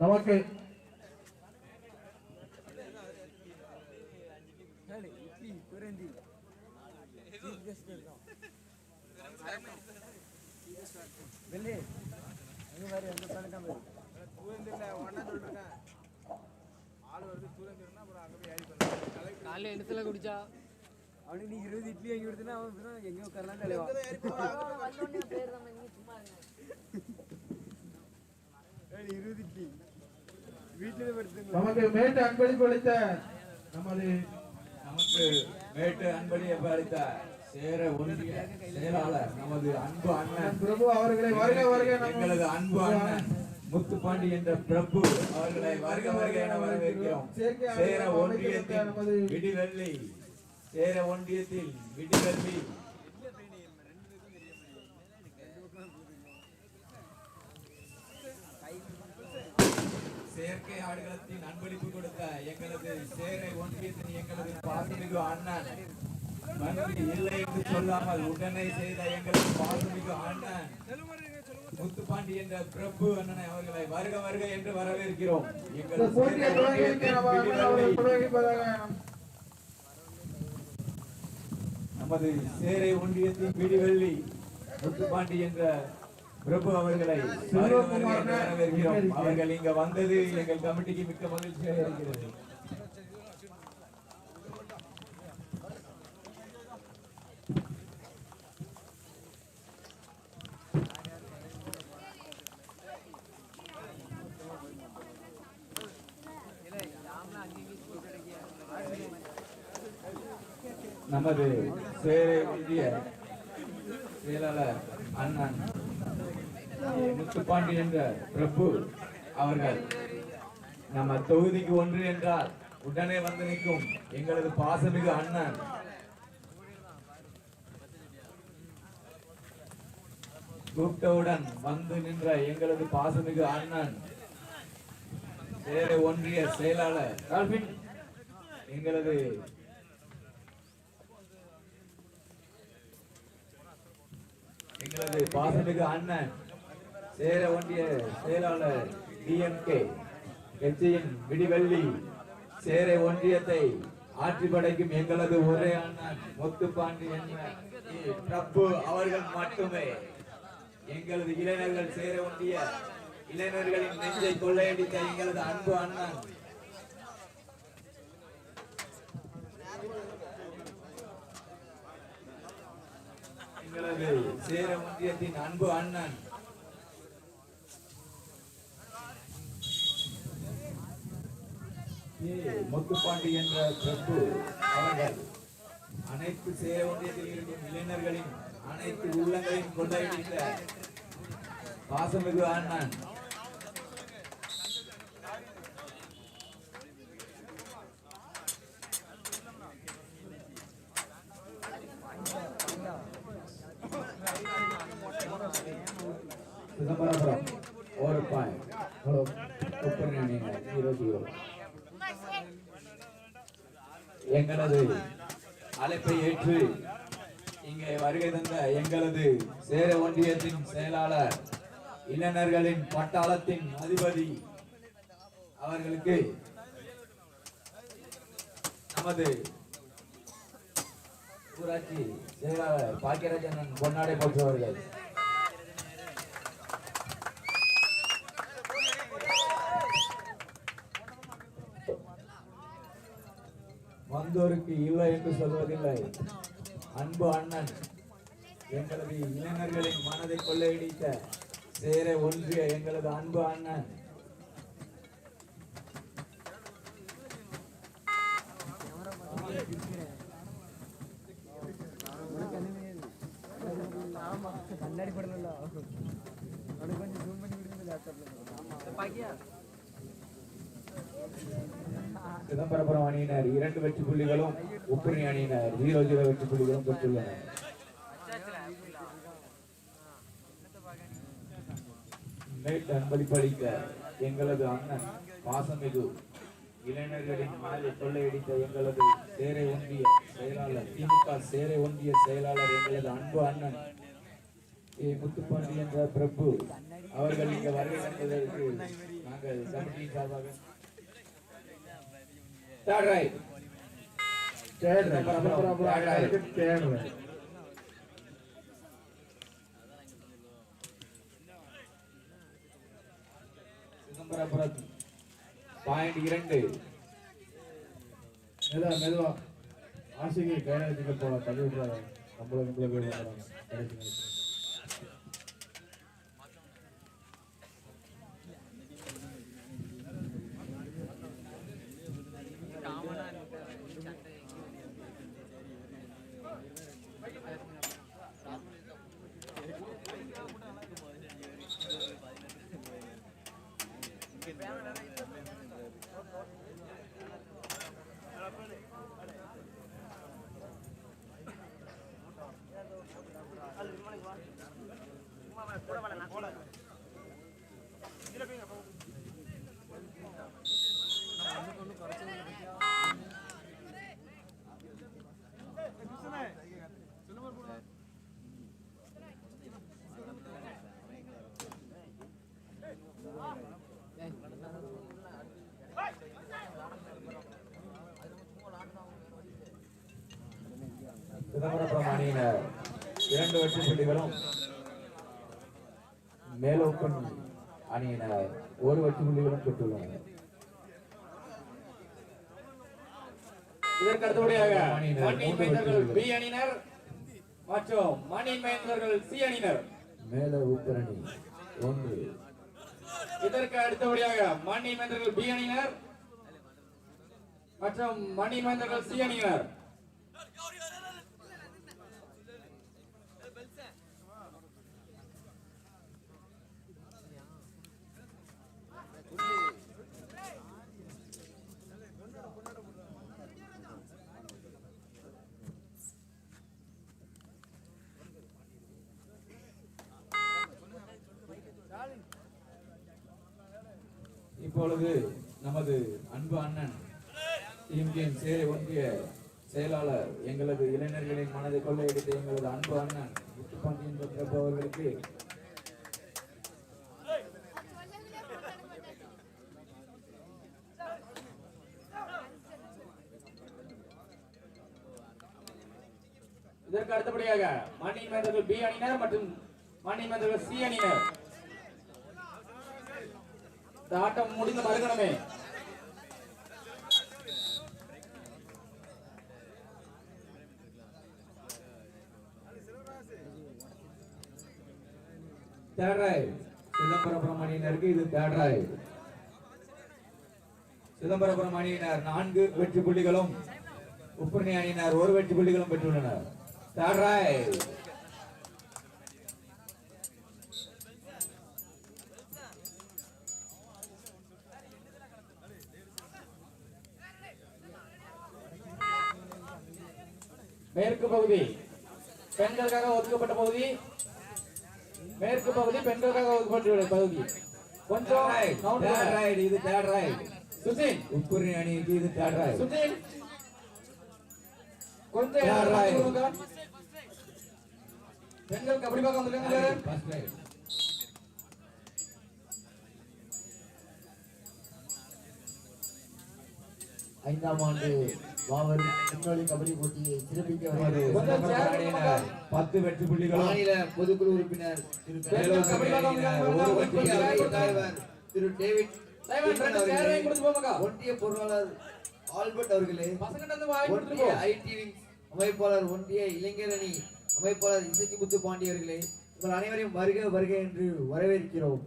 நமக்கு காலைல எண்ணத்துல குடிச்சா. அவனுக்கு நீ இருபது இட்லி வாங்கி கொடுத்தனா அவன் எங்கேயோ உட்காரலாம் தலைவா ஏய், இருபது இட்லி. நமக்கு மேட்டு அன்பளிப்பு அளித்த நமது நமக்கு மேட்டு அன்பளிப்பு அளித்த சேர ஒன்றிய செயலாளர் நமது அன்பு அண்ணன். பிரபு அவர்களை வருக வருக எங்களது அன்பு அண்ணன் முத்துப்பாண்டி என்ற பிரபு அவர்களை வருக வருக என வரவேற்கிறோம். சேர ஒன்றியத்தின் விடிவெள்ளி சேர ஒன்றியத்தில் விடிவெள்ளி செயற்கை ஆடுகளத்தின் அன்பளிப்பு கொடுத்த எங்களது சேரை ஒன்றியத்தின் எங்களது பாசமிகு அண்ணன். நன்றி இல்லை என்று சொல்லாமல் உடனே செய்த எங்களது பாசமிகு அண்ணன். முத்துப்பாண்டி என்ற பிரபு அண்ணனை அவர்களை வருக வருக என்று வரவேற்கிறோம். நமது சேரை ஒன்றியத்தின் பிடிவெள்ளி முத்துப்பாண்டி என்ற பிரபு அவர்களை வரவேற்கிறோம் அவர்கள் இங்க வந்தது எங்கள் கமிட்டிக்கு மிக்க மகிழ்ச்சியாக இருக்கிறது. நமது சேரை ஒன்றிய செயலாளர் அண்ணன் முத்துப்பாண்டி என்ற பிரபு அவர்கள் நம்ம தொகுதிக்கு ஒன்று என்றால் உடனே வந்து நிற்கும் எங்களது பாசமிகு அண்ணன். கூப்பிட்டவுடன் வந்து நின்ற எங்களது பாசமிகு அண்ணன் சேவை ஒன்றிய செயலாளர் எங்களது எங்களது பாசமிகு அண்ணன் சேர ஒன்றிய செயலாளர் டிஎம்கே கட்சியின் விடிவெள்ளி சேரை ஒன்றியத்தை ஆட்சி படைக்கும் எங்களது ஒரே அண்ணன் முத்துப்பாண்டி என்ற பிரபு அவர்கள் மட்டுமே. எங்களது இளைஞர்கள் சேர ஒன்றிய இளைஞர்களின் நெஞ்சை கொள்ளையடித்த எங்களது அன்பு அண்ணன். எங்களது சேர ஒன்றியத்தின் அன்பு அண்ணன் முத்துப்பாண்டி என்ற பிரபு அவர்கள் அனைத்து சேர ஒன்றியத்தில் இருக்கும் இளைஞர்களின் அனைத்து உள்ளங்களையும் கொள்ளையடித்த பாசமிகு அண்ணன் சிதம்பரபுரம் ஒரு பாயிண்ட் ஹலோ முப்பது அணியினர் ஜீரோ ஜீரோ எங்களது அழைப்பை ஏற்று இங்கே வருகை தந்த எங்களது சேர ஒன்றியத்தின் செயலாளர் இளைஞர்களின் பட்டாளத்தின் அதிபதி அவர்களுக்கு நமது ஊராட்சி செயலாளர் பாக்கியராஜன் பொன்னாடை போற்றவர்கள் வந்தோருக்கு இல்லை என்று சொல்வதில்லை. அன்பு அண்ணன் எங்களது இளைஞர்களின் மனதை கொள்ளையடித்த சேர ஒன்றிய எங்களது அன்பு அண்ணன் கண்ணாடி படல அவனுக்கு கொஞ்சம் ஜூம் பண்ணி விடுங்க லேப்டாப்ல பாக்கியா சிதம்பரபுரம் அணியினர் இரண்டு வெற்றி புள்ளிகளும் அணியினர் ஜீரோ ஜீரோ வெற்றி புள்ளிகளும் பெற்றுள்ளனர். மேட் அன்பளிப்பளிக்க எங்களது அண்ணன் பாசமிகு இளைஞர்களின் மனதை கொள்ளையடித்த எங்களது சேரை ஒன்றிய செயலாளர் திமுக சேரை ஒன்றிய செயலாளர் எங்களது அன்பு அண்ணன் ஏ. முத்துப்பாண்டி என்ற பிரபு அவர்கள் இங்க வருகை தந்ததற்கு நாங்கள் கமிட்டியின் சார்பாக. தேடுறேன் சிதம்பரம் அணியினருக்கு தேடுறேன் பாயிண்ட் இரண்டு. மெதுவா மெதுவா. ஆசிகை கைநடத்திக்க போல தள்ளி விடுறாங்க நம்மள நம்மள போய் அணியினர் இரண்டு வெற்றி புள்ளிகளும் மேலோப்பன் அணியினர் ஒரு வெற்றி புள்ளிகளும் பெற்றுள்ளனர் இதற்கு அடுத்தபடியாக. பி அணியினர் மற்றும் மண்ணின் மைந்தர்கள் சி அணியினர். மேல ஒன்று. இதற்கு அடுத்தபடியாக மண்ணின் மைந்தர்கள் பி அணியினர் மற்றும் மண்ணின் மைந்தர்கள் சி அணியினர். இப்பொழுது நமது அன்பு அண்ணன் டிஎம்கேயின் சேரை ஒன்றிய செயலாளர் எங்களது இளைஞர்களின் மனதை கொள்ளையடித்த எங்களது அன்பு அண்ணன் முத்துப்பாண்டியன் பிரபு அவர்களுக்கு இதற்கு அடுத்தபடியாக மாநில மைந்தர்கள் பி அணியினர் மற்றும் மாநில மேந்தர்கள் சி அணியினர். இந்த ஆட்டம் முடிந்து மறுகணமே தேர்ட் சிதம்பரபுரம் அணியினருக்கு இது தேர்ட் ரைட் சிதம்பரபுரம் அணியினர் நான்கு வெற்றி புள்ளிகளும் உப்புரணி அணியினர் ஒரு வெற்றி புள்ளிகளும் பெற்றுள்ளனர். தேர்ட் ரைட் மேற்கு பகுதி. பெண்களுக்காக ஒதுக்கப்பட்ட பகுதி. மேற்கு பகுதி பெண்களுக்காக ஒதுக்கப்பட்ட பகுதி. கொஞ்சம் இது தேர்ட் ரைட் அணிக்கு இது தேர்ட் ரைட் சுசின் கொஞ்சம். பெண்கள் கபடி பார்க்க வந்துருக்காங்க? ஐந்தாம் ஆண்டு மாபெரும் முன்னோடி கபடி போட்டியை சிறப்பிக்க நமது வருகிறது. சிதம்பரம் அணியினர் பத்து வெற்றி புள்ளிகளும் மாநில பொதுக்குழு உறுப்பினர் திரு ஒன்றிய டேவிட் பொருளாளர் ஆல்பர்ட் அவர்களே. ஒன்றிய ஐடி அமைப்பாளர் ஒன்றிய இளைஞர் அணி அமைப்பாளர் இசக்கி முத்து பாண்டியவர்களே உங்கள் அனைவரையும் வருக வருக என்று வரவேற்கிறோம்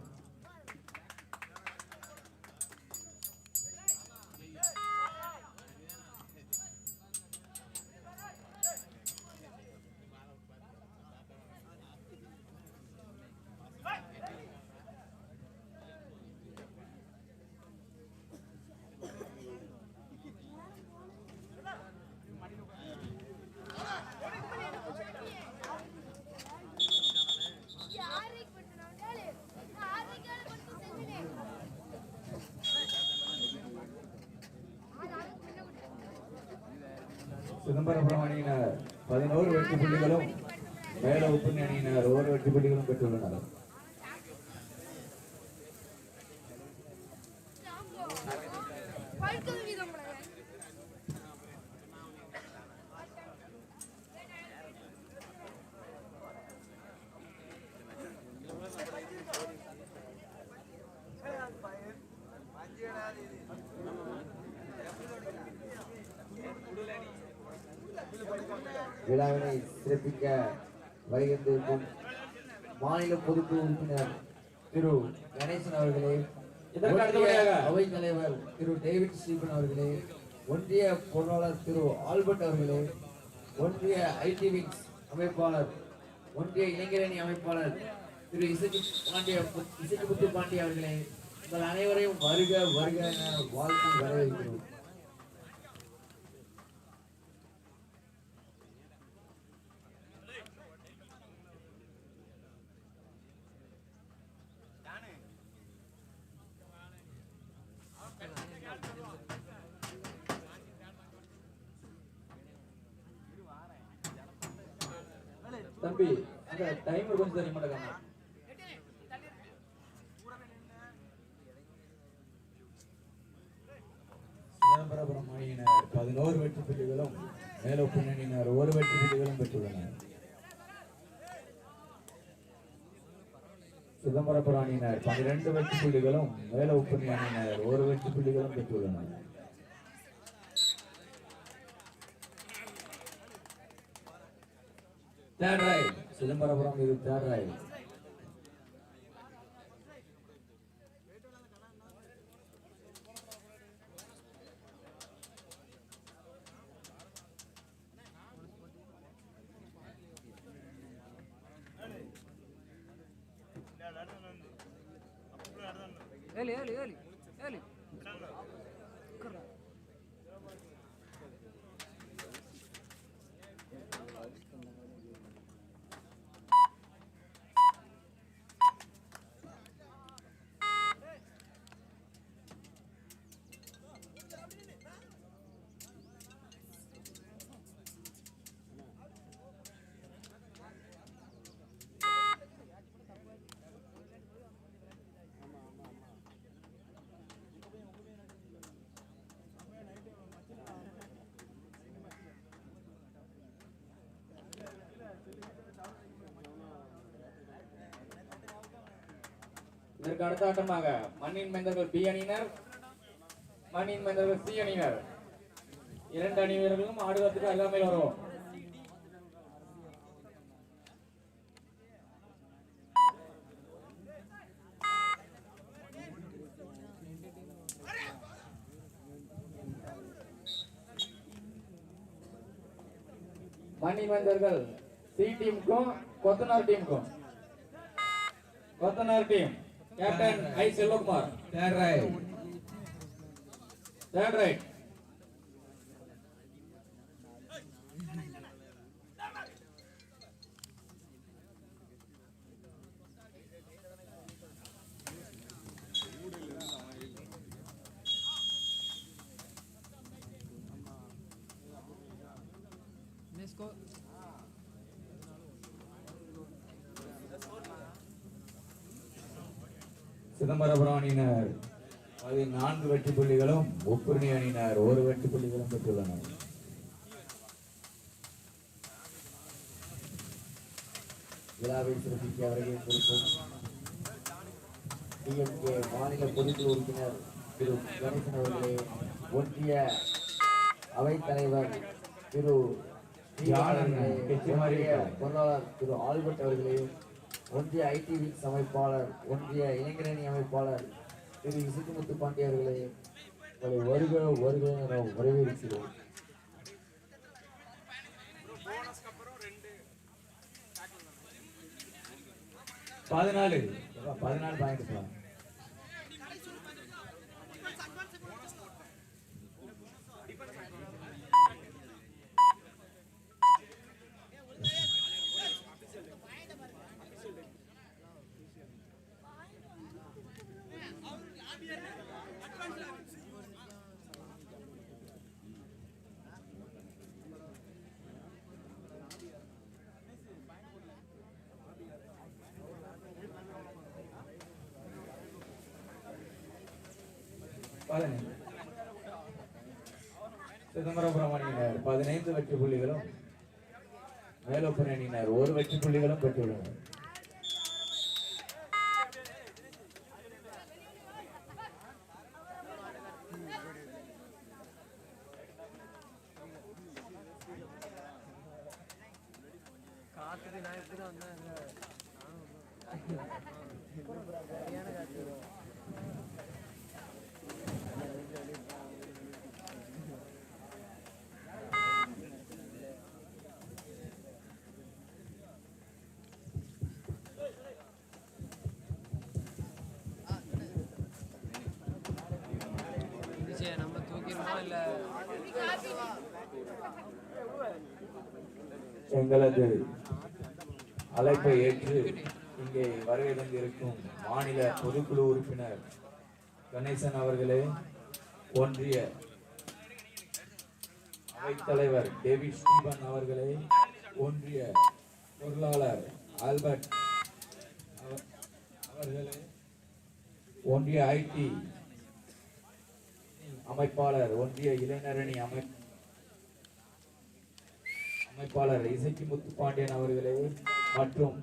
யாரை கொண்டு ஆதிக்கால கொண்டு செஞ்சுனேன் சிதம்பரபுரம் அணியினர் பதினோரு வெற்றி புள்ளிகளும் மேல உப்பு அணியினர் ஒவ்வொரு வெட்டுப்படிகளும் பெற்றுள்ளனர் விழாவினை சிறப்பிக்க வருகின்றிருக்கும் மாநில பொதுக்குழு உறுப்பினர் திரு கணேசன் அவர்களே அவைத் தலைவர் திரு டேவிட் ஸ்டீபன் அவர்களே ஒன்றிய பொருளாளர் திரு ஆல்பர்ட் அவர்களே ஒன்றிய ஐடி விங்ஸ் அமைப்பாளர் ஒன்றிய இளைஞரணி அமைப்பாளர் திரு இசக்கி பாண்டிய இசக்கிமுத்து பாண்டிய அவர்களே உங்கள் அனைவரையும் வருக வருக என வாழ்த்து வரவேற்கிறோம் தம்பி அந்த டைமர் கொஞ்சம் தெரிய மாட்டேங்க சிதம்பரபுரம் அணியினர் பதினோரு வெற்றி புள்ளிகளும் மேலோப்பு அணியினர் ஒரு வெற்றி புள்ளிகளும் பெற்றுள்ளனர் சிதம்பரபுரம் புராணியினர் பன்னிரண்டு வெற்றி புள்ளிகளும் மேலோப்பு அணியினர் ஒரு வெற்றி புள்ளிகளும் பெற்றுள்ளனர். தேர்ட் சிதம்பரபுரம் இது தேர்ட் இதற்கு அடுத்த ஆட்டமாக மண்ணின் மைந்தர்கள் பி அணியினர். மண்ணின் மைந்தர்கள் சி அணியினர். இரண்டு அணி வீரர்களும் ஆடுவதற்கு எல்லாமே வருவோம். மணி மைந்தர்கள் சி டீமுக்கும் கொத்தனார் டீமுக்கும். கொத்தனார் team. Captain I Selvakumar third right third right Chidambarapuram அணியினர் பதினான்கு வெற்றி புள்ளிகளும் உப்புரணி அணியினர். ஒரு வெற்றி புள்ளிகளும் பெற்றுள்ளனர். விழாவை சிறப்பிக்க வருகின்றிருக்கும் டிஎம்கே மாநில பொதுக்குழு உறுப்பினர் திரு. கணேசன் அவர்களே ஒன்றிய அவைத் தலைவர் திரு. பொருளாளர் திரு. ஆல்பர்ட் அவர்களே ஒன்றிய ஐடி அமைப்பாளர் ஒன்றிய இளைஞரணி அமைப்பாளர் திரு இசுக்குமுத்து பாண்டிய அவர்களை உங்களை வருக வருக என வரவேற்கிறோம். பதினாலு. பதினாலு பாயிண்ட் பதினைந்து சிதம்பரபுரம் அணியினர் பதினைந்து வெற்றி புள்ளிகளும் மேலோப்பன் அணியினர். ஒரு வெற்றி புள்ளிகளும் பெற்றுள்ளனர். காத்திரி நான் எப்படி வந்தேன்? எங்களது அழைப்பை ஏற்று இங்கே வருகை தந்திருக்கும் மாநில பொதுக்குழு உறுப்பினர் கணேசன் அவர்களே ஒன்றிய அவைத்தலைவர் டேவி ஸ்டீபன் அவர்களே ஒன்றிய பொருளாளர் ஆல்பர்ட் அவர்களே ஒன்றிய ஐடி அமைப்பாளர் ஒன்றிய இளைஞரணி அமை அமைப்பாளர் இசக்கி முத்துப்பாண்டியன் அவர்களே மற்றும்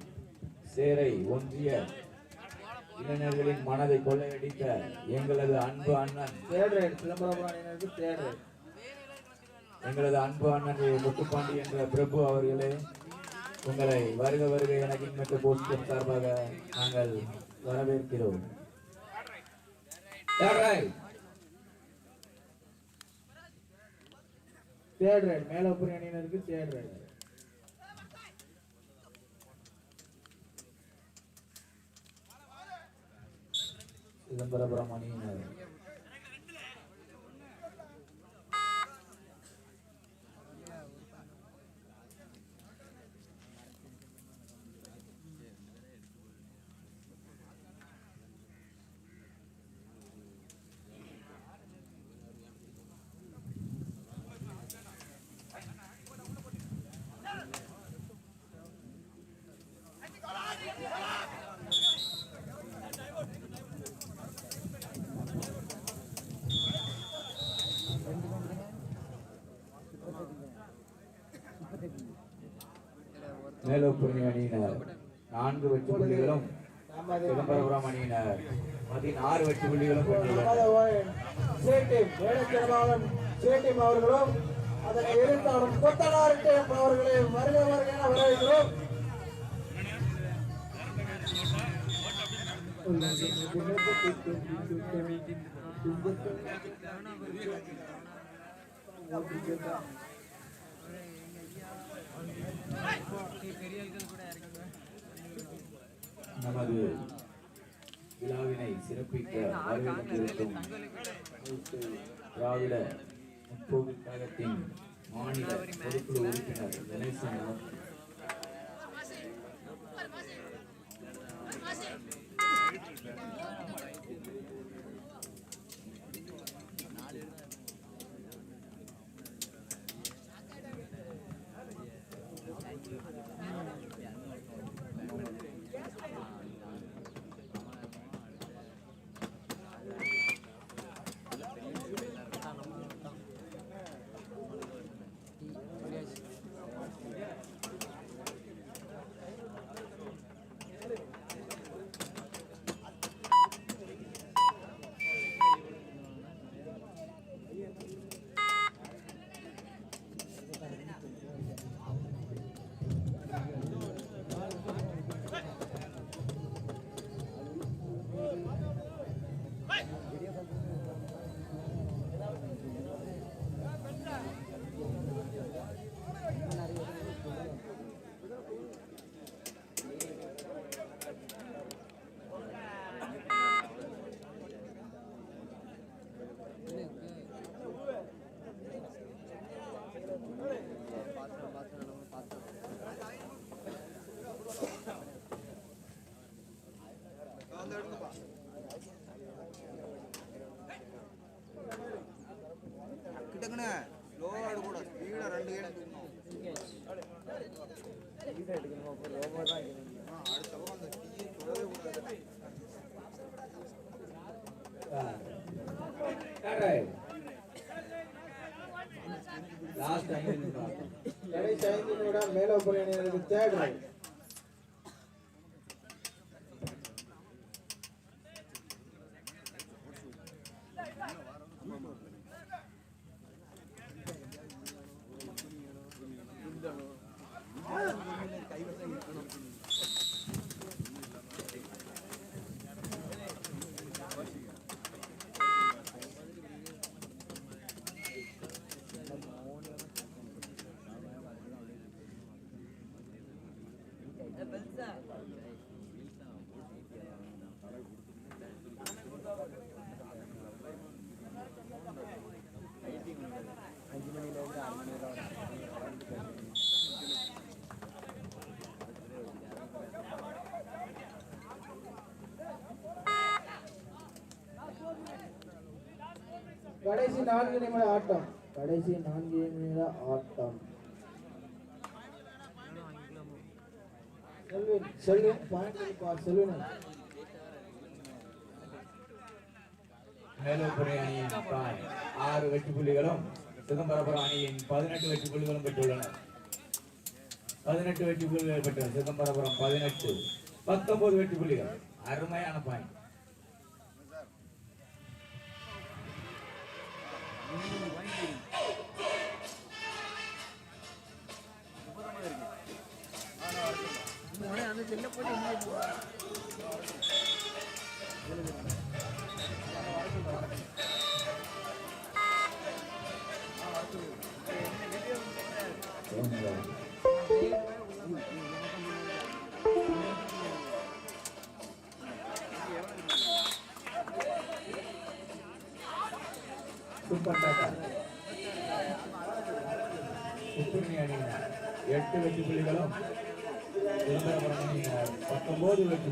சேரை ஒன்றிய இளைஞர்களின் மனதை கொள்ளையடித்த எங்களது அன்பு அண்ணன் தேடுறேன் சிதம்பரம் அணியினருக்கு தேடுறேன் எங்களது அன்பு அண்ணன் முத்துப்பாண்டி என்ற பிரபு அவர்களே உங்களை வருக வருக என கிண்மற்ற போஸ்டர் சார்பாக நாங்கள் வரவேற்கிறோம். தேடுறாய். தேடுறேன் மேலப்புற அணியினருக்கு தேர்ட் தேடுறேன் சிதம்பரபுரம் அணியினர் மேலப்புரணி அணியினர் நான்கு வெற்றி புள்ளிகளும் சிதம்பரபுரம் அணியினர் பதினாறு வெற்றி புள்ளிகளும் சேட்டிம் அவர்களும் அதனை எதிர்த்தாலும் கொத்தனார் அவர்களை வருக வருக என வரவேற்கிறோம் பெரிய ஆட்கள் கூட இறங்குங்க நமது விழாவினை சிறப்பிக்க வரவேற்கும் திராவிட முற்போக்கு கழகத்தின் மாநில பொதுக்குழு உறுப்பினர் கணேசன் லாஸ்ட் ஐந்து நிமிடம் கடைசி ஐந்து நிமிடம் தேடுறேன் கடைசி நான்கு நிமிட ஆட்டம். கடைசி நான்கு நிமிட ஆட்டம். Selvin Selvin point for Selvin. அணியின் ஆறு வெற்றி புள்ளிகளும் சிதம்பரபுரம் அணியின் பதினெட்டு வெற்றி புள்ளிகளும் பெற்றுள்ளன பதினெட்டு வெற்றி புள்ளிகள் பெற்ற சிதம்பரபுரம் பதினெட்டு பத்தொன்பது வெற்றி புள்ளிகள். அருமையான பாயிண்ட் போட்டு சூப்பர் டாட்டா உப்புரணி அணியினர் எட்டு வெற்றி புள்ளிகளும் சிதம்பரபுரம் அணியினர் பத்தொன்பது வெற்றி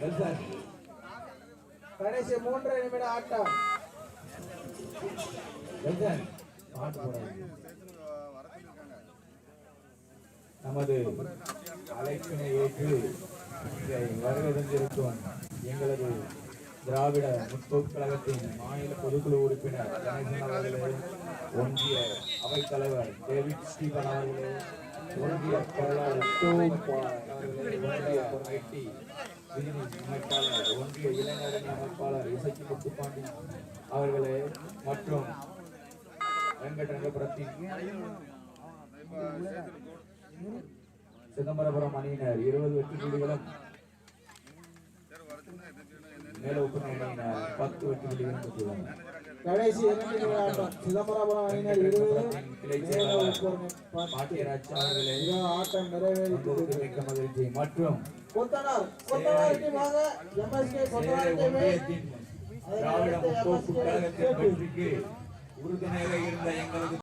வெல்சன் கடைசி மூன்றரை நிமிட ஆட்டம். வெல்சன் பாட்டு நமது அழைப்பினை ஏற்று இங்கே வருகை எங்களது திராவிட முற்போக்கு கழகத்தின் மாநில பொதுக்குழு உறுப்பினர் கணேசன் அவர்களே ஒன்றிய அவைத்தலைவர் டேவிட் ஸ்டீபன் அவர்களே ஒன்றிய பொருளாளர் அமைப்பாளர் ஒன்றிய இளைஞரணி அமைப்பாளர் இசைக்கு முத்துப்பாண்டி அவர்களே மற்றும் வெங்கட் வெங்கடரங்கபுரத்தின் சிதம்பரபுரம் அணியினர் இருபது வெற்றி புள்ளிகளும் மேலோப்புணை அணியினர் பத்து வெற்றி புள்ளிகளும் பெற்றுள்ளனர். கடைசி இரண்டு நிமிட ஆட்டம் சிதம்பரபுரம் அணியினர் இருபது ஆட்டம் மிக்க மகிழ்ச்சி. மற்றும் கொத்தனார் கொத்தனார் டீமாக எம்எஸ்கே சேரை கொத்தனார் டீமை ஒன்றியத்தின் திராவிட முற்போக்கு கழகத்தின் வெற்றிக்கு உறுதுணையாக இருந்த எங்களது